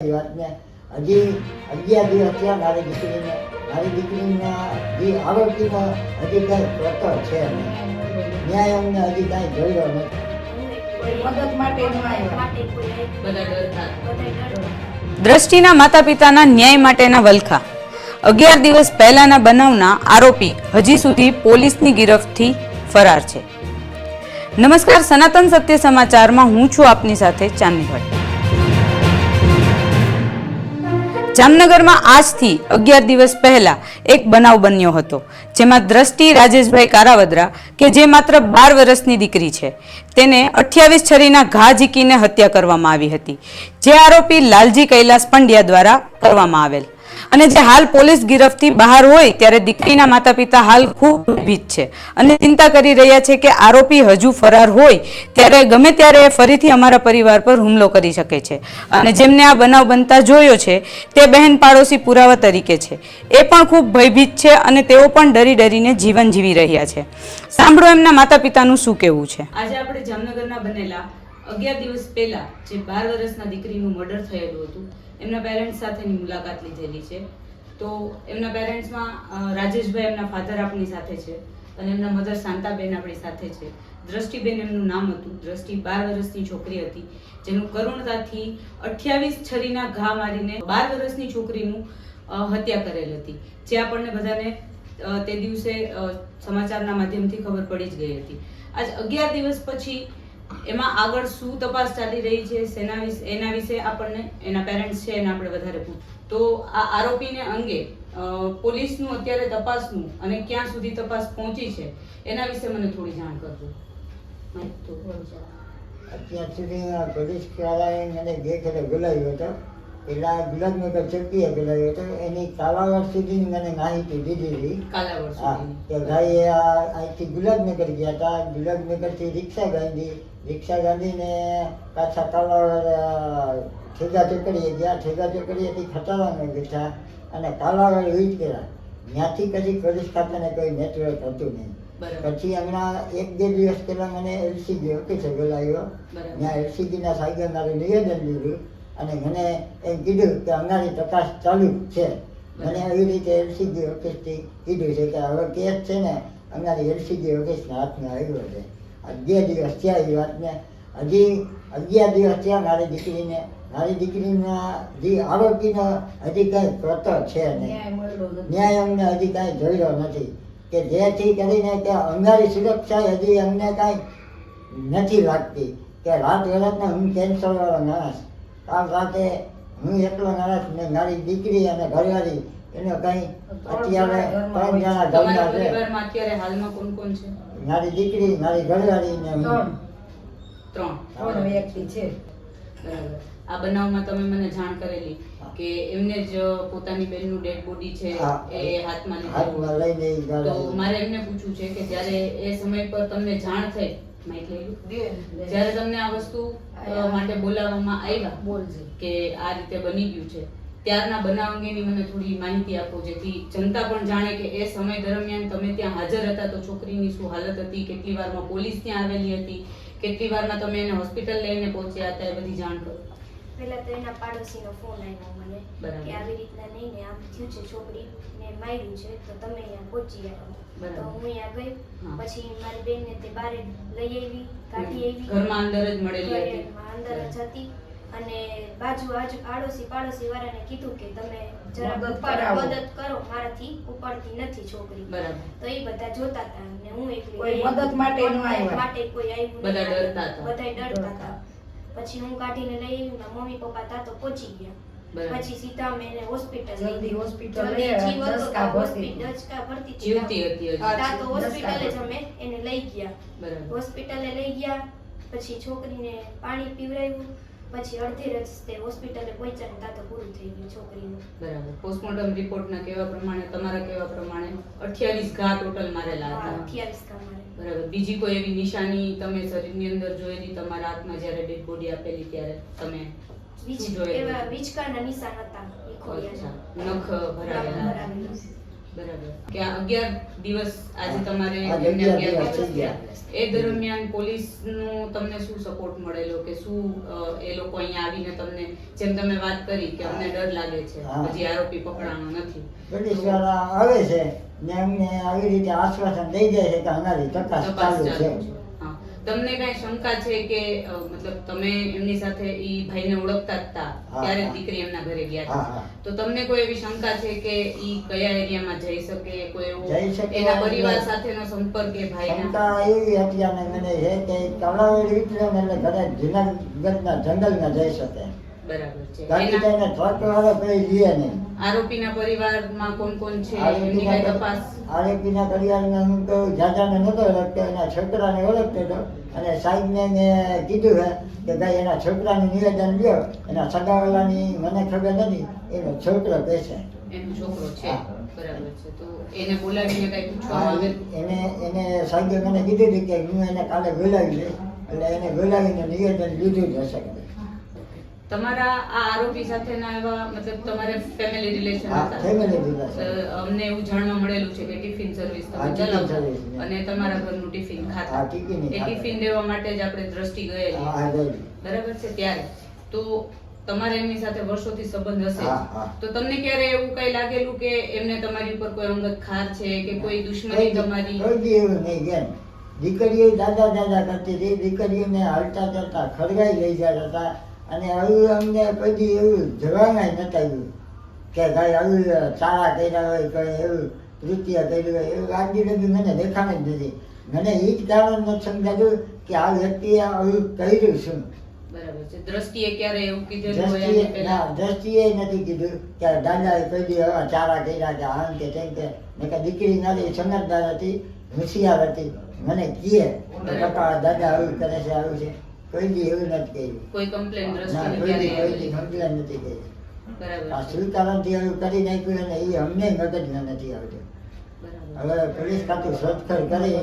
વાતને હજી અગિયાર દિવસ થયા મારી દીકરીને મારી દીકરીના જે આરોપીનો હજી કાંઈ પતો છે ન્યાય અમને હજી કાંઈ જોયો નથી. મદદ માટે ન આવ્યા. બધા ડરતા હતા. દ્રષ્ટિના માતા પિતાના ન્યાય માટેના વલખા. અગિયાર દિવસ પહેલાના બનાવના આરોપી હજી સુધી પોલીસની ગિરફથી ફરાર છે. નમસ્કાર સનાતન સત્ય સમાચારમાં હું છું આપની સાથે ચાંદની ભટ્ટ જામનગરમાં આજથી અગિયાર દિવસ પહેલા એક બનાવ બન્યો હતો, જેમાં દ્રષ્ટિ રાજેશભાઈ કારાવદરા કે જે માત્ર બાર વર્ષની દીકરી છે, તેને અઠ્યાવીસ છરીના ઘા ઝીકીને હત્યા કરવામાં આવી હતી, જે આરોપી લાલજી કૈલાસ પંડ્યા દ્વારા કરવામાં આવેલ. અને જે હાલ પોલીસ ગિરફથી બહાર હોય ત્યારે દીકરીના માતા પિતા હાલ ખૂબ ભીત છે. અને ચિંતા કરી રહ્યા છે કે આરોપી હજુ ફરાર હોય ત્યારે ગમે ત્યારે એ ફરીથી અમારા પરિવાર પર હુમલો કરી શકે છે. અને જેમને આ બનાવ બનતા જોયો છે, તે બહેન પાડોશી પુરાવા તરીકે છે. એ પણ ખૂબ ભયભીત છે અને તેઓ પણ ડરી ડરીને જીવન જીવી રહ્યા છે. સાંભળો એમના માતા પિતાનું શું કહેવું છે. આજે આપણે જામનગરના બનેલા અગિયાર દિવસ પહેલા જે બાર વર્ષના દીકરીનું મર્ડર થયેલું હતું એમના પેરેન્ટ્સ સાથેની મુલાકાત લીધેલી છે. તો એમના પેરેન્ટ્સમાં રાજેશભાઈ એમના ફાધર આપણી સાથે છે અને એમના મધર શાંતાબેન આપણી સાથે છે. દ્રષ્ટિબેન એમનું નામ હતું. દ્રષ્ટિ બાર વર્ષની છોકરી હતી, જેનું કરુણતાથી અઠ્યાવીસ છરીના ઘા મારીને બાર વર્ષની છોકરીનું હત્યા કરેલ હતી. જે આપણને બધાને તે દિવસે સમાચારના માધ્યમથી ખબર પડી જ ગઈ હતી. આજ અગિયાર દિવસ પછી એમાં આગળ શું તપાસ ચાલી રહી છે, સેના વિશે એના વિશે આપણને, એના પેરેન્ટ્સ છે, એને આપણે વધારે પૂછ તો આ આરોપીને અંગે પોલીસનું અત્યારે તપાસનું અને ક્યાં સુધી તપાસ પહોંચી છે, એના વિશે મને થોડી જાણ કરજો. અત્યાર સુધી પોલીસ વાળાએ મને જે કરે બોલાવ્યો હતો પેલા ગુલાબનગર ચોકીએ પેલા એટલે એની કાલાવડ સુધી મને માહિતી દીધી હતી હા કે ભાઈ આ અહીંથી ગુલાબનગર ગયા હતા. ગુલાબનગરથી રિક્ષા ગાંધી રિક્ષા ગાંધીને પાછા કાલાવડ ઠેગા ચોકડીએ ગયા. ઠેગા ચોકડીએથી ખટારામાં બેઠા અને કાલાવડ વીજ કર્યા. ત્યાંથી કદી પોલીસ ખાતાને કોઈ નેટવર્ક હતું નહીં. પછી હમણાં એક બે દિવસ પહેલા મને એલસીબી ઓફિસે બોલાવ્યો. ત્યાં એલસીબીના સાહેબે મારું નિવેદન લીધું અને મને એમ કીધું કે અમારી તપાસ ચાલુ છે. મને એવી રીતે એલસીજી ઓફિસથી કીધું છે કે હવે કેસ છે ને અમારી એલસીજી ઓફિસના હાથમાં આવ્યો છે. અગિયાર દિવસ થયા એ વાતને. હજી અગિયાર દિવસ થયા મારી દીકરીને. મારી દીકરીના જે આરોપીનો હજી કાંઈ પતો છે નહીં. ન્યાય અમને હજી કાંઈ જોયો નથી. કે જેથી કરીને કે અમારી સુરક્ષા હજી અમને કાંઈ નથી લાગતી. કે રાત વરાતને હું કેન્સર વાળો માણસ કાલ સાથે હું એકલો નારાજ ને મારી દીકરી અને ઘરવાળી એને કંઈ અત્યારે ત્રણ જણા ઘરમાં છે. અત્યારે હાલમાં કોણ કોણ છે? મારી દીકરી મારી ઘરવાળી ને ત્રણ. ત્રણ. વ્યક્તિ છે. આ બનાવમાં તમે મને જાણ કરેલી કે એમને જ પોતાની બેનનું ડેડ બોડી છે એ હાથમાં લઈને તો મારે એમને પૂછવું છે કે જ્યારે એ સમય પર તમને જાણ થઈ લઈ. જ્યારે તમને આ વસ્તુ માટે બોલાવવામાં આવ્યા બોલજે. કે આ રીતે બની ગયું છે ત્યારના બનાવ અંગેની મને થોડી માહિતી આપો જેથી જનતા પણ જાણે કે એ સમય દરમિયાન તમે ત્યાં હાજર હતા તો છોકરીની શું હાલત હતી કેટલી વારમાં પોલીસ ત્યાં આવેલી હતી કેટલી વારમાં તમે એને હોસ્પિટલ લઈને પહોંચ્યા હતા એ બધી જાણ કરો. પહેલા તો એના પાડોશીનો ફોન આવ્યો મને કે આવી રીતના નહીં ને આમ થયું છે છોકરી ને માર્યું છે તો તમે અહીંયા પહોંચી આવો તો હું અહીંયા ગઈ પછી મારી બેનને તે બારે લઈ આવી કાઢી આવી. ઘરમાં અંદર જ મળેલી હતી. અંદર જ હતી. અને બાજુ આજુ પાડોશી પાડોશી વાળાને કીધું કે તમે જરા મદદ મદદ કરો મારાથી ઉપાડતી નથી છોકરી. તો એ બધા જોતા હતા અને હું એકલી કોઈ મદદ માટે. માટે કોઈ આવ્યું બધા ડરતા હતા. બધાય ડરતા ડરતા. હતા. પછી હું કાઢીને લઈ આવી મમ્મી પપ્પા તા તો પહોંચી ગયા. પછી સીતા મેને હોસ્પિટલ જલ્દી હોસ્પિટલ દસકા ભરતી. હોસ્પિટલ દસકા ભરતી જીવતી હતી તો હોસ્પિટલે જ અમે એને લઈ ગયા. હોસ્પિટલે લઈ ગયા પછી છોકરીને પાણી પીવડાવ્યું. પછી અડધી રસ્તે હોસ્પિટલે પહોંચ્યા ને તા પૂરું થઈ ગયું છોકરીનું. બરાબર. પોસ્ટમોર્ટમ રિપોર્ટના કેવા પ્રમાણે તમારા કેવા પ્રમાણે? અઠ્યાવીસ ઘા ટોટલ મારેલા હતા. હતા ઘા મારેલા. બરાબર. બીજી કોઈ એવી નિશાની તમે શરીરની અંદર જોયેલી તમારા હાથમાં જ્યારે ડેડ બોડી આપેલી ત્યારે તમે જોયેલું? એવા વીજકારના નિશાન હતા નખ ભરાયેલા. બરાબર. કે અગિયાર દિવસ આજે તમારે અગિયાર અગિયાર દિવસ દિવસ થઈ ગયા. થયા. એ દરમિયાન પોલીસનું તમને શું સપોર્ટ મળેલો? કે શું એ લોકો અહીંયા આવીને તમને જેમ તમે વાત કરી કે અમને ડર લાગે છે. હજી આરોપી પકડાણો નથી. પોલીસવાળા આવે છે ને અમને આવી રીતે આશ્વાસન દઈ જાય છે કે અમારી તપાસ ચાલુ છે. તમને કઈ શંકા છે કે મતલબ તમે એમની સાથે ઈ ભાઈને ઓળખતા હતા ત્યારે દીકરી એમના ઘરે ગયા હતા તો તમને કોઈ એવી શંકા છે કે ઈ કયા એરિયામાં જઈ શકે કોઈ એવો એના પરિવાર સાથેનો સંપર્ક એ ભાઈ શંકા એવી હતી અને મને એ કે તળાવેલી એટલે ઘરે જુનાગઢના જંગલમાં જઈ શકે બરાબર છે. બાકી એના તેને ટ્રક વાળો કોઈ લે નહીં. આરોપીના પરિવારમાં કોણ કોણ છે એમની કઈ તપાસ? આરોપીના પરિવારમાં હું તો જાજાને નતો ઓળખતો એના છોકરાને ઓળખતો હતો. અને સાહેબને મેં કીધું હે કે ભાઈ એના છોકરાનું નિવેદન લ્યો એના સગાવાલાની મને ખબર નથી એનો છોકરો બેસે. એનો છોકરો છે. બરાબર છે. તો એને બોલાવીને કઈ પૂછવામાં આવે? એને એને સાહેબે મને કીધું હતું કે હું એને કાલે બોલાવી લઈશ. એટલે એને બોલાવીને નિવેદન લીધું જ હશે. તમારા આ આરોપી સાથેના એવા મતલબ તમારે ફેમિલી રિલેશન હતા? ફેમિલી રિલેશન અમને એવું જાણવા મળેલું છે કે ટિફિન સર્વિસ તમે ચલાવતા અને તમારા ઘરનું ટિફિન ખાતા. એ ટિફિન દેવા માટે જ આપણે દ્રષ્ટિ ગયેલી. બરાબર છે? ત્યારે. તો તમારે એમની સાથે વર્ષોથી સંબંધ હશે. તો તમને ક્યારે એવું કઈ લાગેલું કે એમને તમારી ઉપર કોઈ અંગત ખાર છે કે કોઈ દુશ્મની તમારી દીકરીઓ દાદા દાદા કરતી હતી. દીકરીઓને હલતા ચલતા ખડગાઈ લઈ જતા હતા. અને હવે અમને કોઈ દી એવું જવાના નતા આવ્યું કે ભાઈ આવું સારા કર્યા હોય કંઈ એવું કૃત્ય કર્યું હોય એવું આજની બધું મને દેખાણ જ નથી. મને એ જ કારણ નથી સમજાતું કે આ વ્યક્તિએ આવું કર્યું શું? દ્રષ્ટિએ ક્યારે એવું કીધેલું દ્રષ્ટિએ ના નથી કીધું કે દાદાએ કોઈ દી ચારા કર્યા કે આમ કે તેમ કે. મેં કે દીકરી નથી સમજદાર હતી હોશિયાર હતી. મને કહે કે દાદા આવું કરે છે આવું છે. કોઈ દી એવું નથી કર્યું. કોઈ કમ્પ્લેન ના કોઈ દી કોઈ દી કમ્પ્લેન નથી કરી. બરાબર. આ છે. શું કારણથી એવું કરી નાખ્યું અને એ અમને મગજમાં નથી આવતું. હવે પોલીસ ખાતું શોધખોળ કરી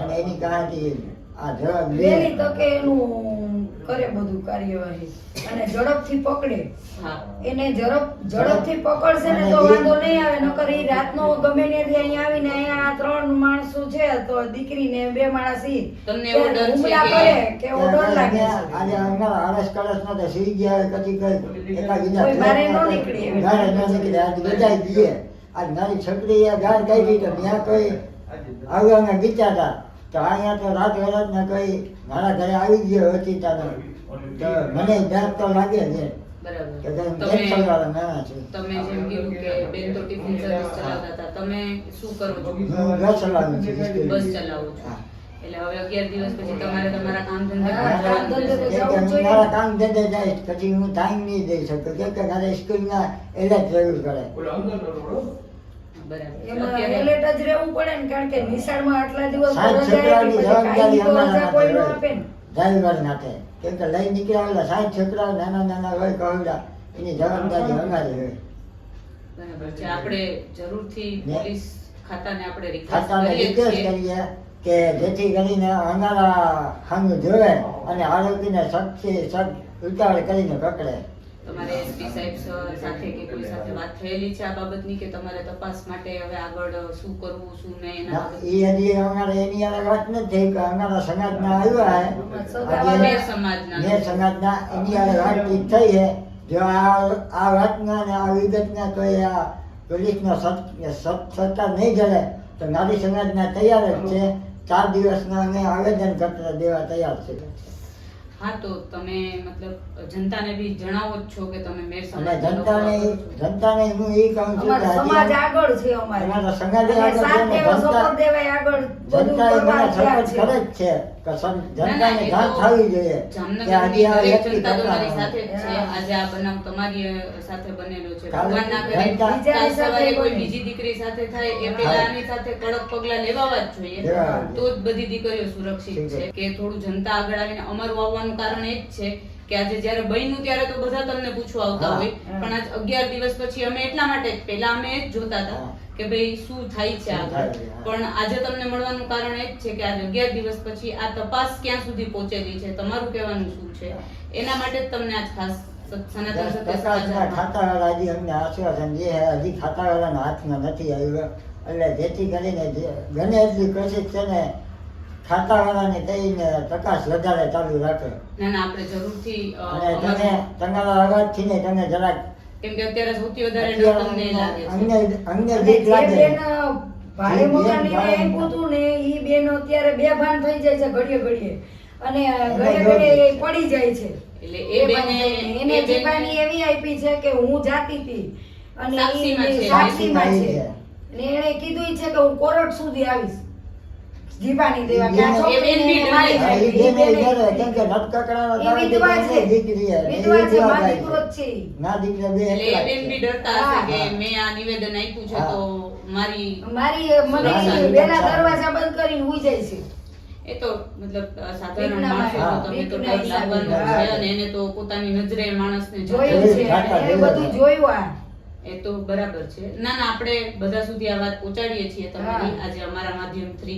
અને એની કારણથી આ જવાબ લે તો કે એનું કરે બધું કાર્યવાહી. અને ઝડપથી પકડે. એને ઝડપ ઝડપથી પકડશે ને તો વાંધો નહીં આવે નકર એ રાતનો ગમે ત્યાંથી અહીંયા આવીને અહીંયા આ ત્રણ માણસો છે તો દીકરીને બે માણસ ઈ તમને એવો ડર છે કે- કરે કે એવો ડર લાગે આજે અમારા આરસ કળશમાં તો સી ગયા કચી કઈ એકા બીજા કોઈ બારે ન નીકળે બારે ન નીકળે. આજ બધા ગઈએ. આજ મારી છોકરીએ ગાળ કાઢી તો ત્યાં કોઈ આવવાના વિચારતા. તો અહીંયા તો રાત વરાતના કોઈ મારા ઘરે આવી ગયો ઓચિંતાનો તો મને ડર તો લાગે છે. બરાબર. કે ભાઈ હું તમે કેન્સર વાળો માણસ છું? તમે જેમ કીધું કે બેન તો ટિફિન સર્વિસ ચલાવતા હતા તમે શું કરો છો? હું બસ ચલાવું છું. બસ ચલાવો છો. હા. એટલે હવે અગિયાર દિવસ પછી હા, ટાઈમ નહીં દઈ શકું કેમ કે મારે સ્કૂલમાં એટલે જ રહેવું પડે. બરાબર છે. એમાં એલર્ટ જ રહેવું પડે ને કારણ કે નિશાળમાં આટલા દિવસ સાહેબ રજા આવી, છોકરાઓની પછી જવાબદારી કાયમી તો રજા કોઈ ન આપે ને. ડ્રાઈવર નાખે કેમ કે લઈ નીકળ્યા ઓલા સાઠ નાના નાના હોય કહુડા એની જવાબદારી અમારી હોય. બરાબર છે. આપણે જરૂરથી પોલીસ ખાતાને આપણે રિક્વેસ્ટ કરીએ રિક્વેસ્ટ છીએ. કરીએ કે જેથી કરીને અમારા સામે જોવે અને આરોપીને સખ્તથી સખ્ત ઉતાવળ કરીને પકડે. તમારે એસપી સાહેબ સાથે કે કોઈ સાથે વાત થયેલી છે આ બાબતની કે તમારે તપાસ માટે હવે આગળ શું કરવું શું નહીં એના? એ હજી અમારે એની હારે વાત નથી થઈ કે અમારા સમાજના આવ્યા મેર સમાજના. સમાજના એની હારે વાતચીત થઈ છે. જો આ આ વાતના ને આ વિગતના કોઈ આ પોલીસનો સત- સત- સત્તા નહીં જડે તો નારી સમાજના તૈયાર જ છે. ચાર દિવસના અમે આવેદન પત્ર દેવા તૈયાર છે હા તો તમે મતલબ જનતાને બી જણાવો જ છો કે તમે મેર અને સમાજના જનતાને જનતાને હું એ કહું છું કે સમાજ આગળ છે અમારે. અમારા સમાજ આગળ છે જનતા- સપોર્ટ દેવાય આગળ. જનતા એ મને સપોર્ટ કરે જ છે. કે જનતાને જાણ તો થવી જોઈએ. કે આજે આ વ્યક્તિ તમારી સાથે છે. આજે આ બનાવ તમારી સાથે બનેલો છે. ભગવાન ના કરે જનતા- કાલ બીજાની સાથે સવારે કોઈ બીજી દીકરી સાથે થાય એ પેલા આની સાથે કડક પગલા લેવાવા જ જોઈએ. તો જ બધી દીકરીઓ સુરક્ષિત છે. છે. કે થોડું જનતા આગળ આવીને અમારું આવવાનું કારણ એ જ છે કે આજે જ્યારે બન્યું ત્યારે તો બધા તમને પૂછવા આવતા હોય. પણ આજ અગિયાર દિવસ પછી અમે એટલા માટે પેલા અમે જોતા હતા કે ભાઈ શું થાય છે આગળ. પણ આજે તમને મળવાનું કારણ એ જ છે કે આજે અગિયાર દિવસ પછી આ તપાસ ક્યાં સુધી પહોંચેલી છે તમારું કહેવાનું શું છે? એના માટે જ તમને આજ ખાસ હાથમાં નથી આવ્યું. એટલે જેથી કરીને ગમે એટલી કોશિશ છે ને ખાતાવાળાને કહીને પ્રકાશ વધારે ચાલુ રાખે. ના ના આપણે જરૂરથી અને તમે તમારા અવાજથી ને તમે જરાક કેમ કે અત્યારે સૌથી વધારે ડર તમને લાગે છે. અમને અમને બીક લાગે બેન ભાડે જે બેન મકાન એને ભાડે આપ્યું હતું ને ઈ બેન અત્યારે બે ભાન થઈ જાય છે ઘડીએ ઘડીએ. અને ઘડીએ એને ઘડીએ પડી જાય છે. એટલે એ બેને ભાન થઈને. એ એને જીવાની એવી આપી છે કે હું જાતી હતી. અને સાક્ષીમાં છે. સાક્ષીમાં છે. સાક્ષીમાં ને એને કીધું છે કે હું કોરટ સુધી આવીશ. દેવા કેમ કે વિધવા છે. દીકરી વિધવા છે, દીકરો છે. ના દીકરા બે એટલે બેન બી ડરતા હશે કે મેં આ નિવેદન આપ્યું છે તો મારી મારી મને. વેલા દરવાજા બંધ કરીને હુઈ જાય છે એ તો મતલબ સાધારણ માણસો તો તમે. છે અને એને તો પોતાની નજરે માણસને જોયું છે એ જોયું બધું છે. જોયું આ એ તો બરાબર છે. ના ના આપણે બધા સુધી આ વાત પહોંચાડીએ છીએ તમારી. આજે અમારા માધ્યમથી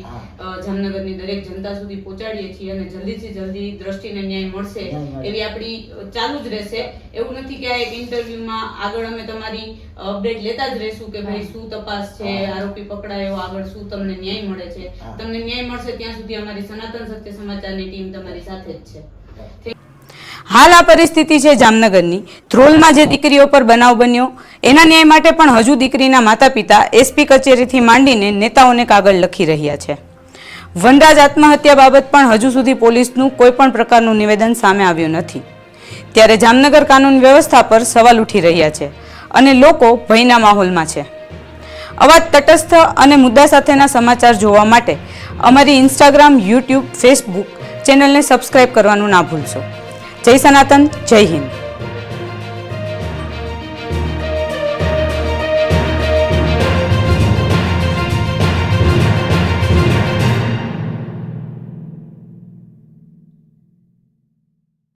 જામનગરની દરેક જનતા સુધી પહોંચાડીએ છીએ અને જલ્દીથી જલ્દી દ્રષ્ટિને ન્યાય મળશે એવી આપણી ચાલુ જ રહેશે. એવું નથી કે આ એક ઇન્ટરવ્યુમાં આગળ અમે તમારી અપડેટ લેતા જ રહેશું કે ભાઈ શું તપાસ છે આરોપી પકડાયો આગળ શું તમને ન્યાય મળે છે. તમને ન્યાય મળશે ત્યાં સુધી અમારી સનાતન સત્ય સમાચારની ટીમ તમારી સાથે જ છે. હાલ આ પરિસ્થિતિ છે જામનગરની. ધ્રોલમાં જે દીકરીઓ પર બનાવ બન્યો એના ન્યાય માટે પણ હજુ દીકરીના માતા પિતા એસપી કચેરીથી માંડીને નેતાઓને કાગળ લખી રહ્યા છે. વનરાજ આત્મહત્યા બાબત પણ હજુ સુધી પોલીસનું કોઈ પણ પ્રકારનું નિવેદન સામે આવ્યું નથી. ત્યારે જામનગર કાનૂન વ્યવસ્થા પર સવાલ ઉઠી રહ્યા છે અને લોકો ભયના માહોલમાં છે. અવાજ તટસ્થ અને મુદ્દા સાથેના સમાચાર જોવા માટે અમારી ઇન્સ્ટાગ્રામ યુટ્યુબ ફેસબુક ચેનલને સબસ્ક્રાઇબ કરવાનું ના ભૂલશો. જય સનાતન, જય હિન્દ.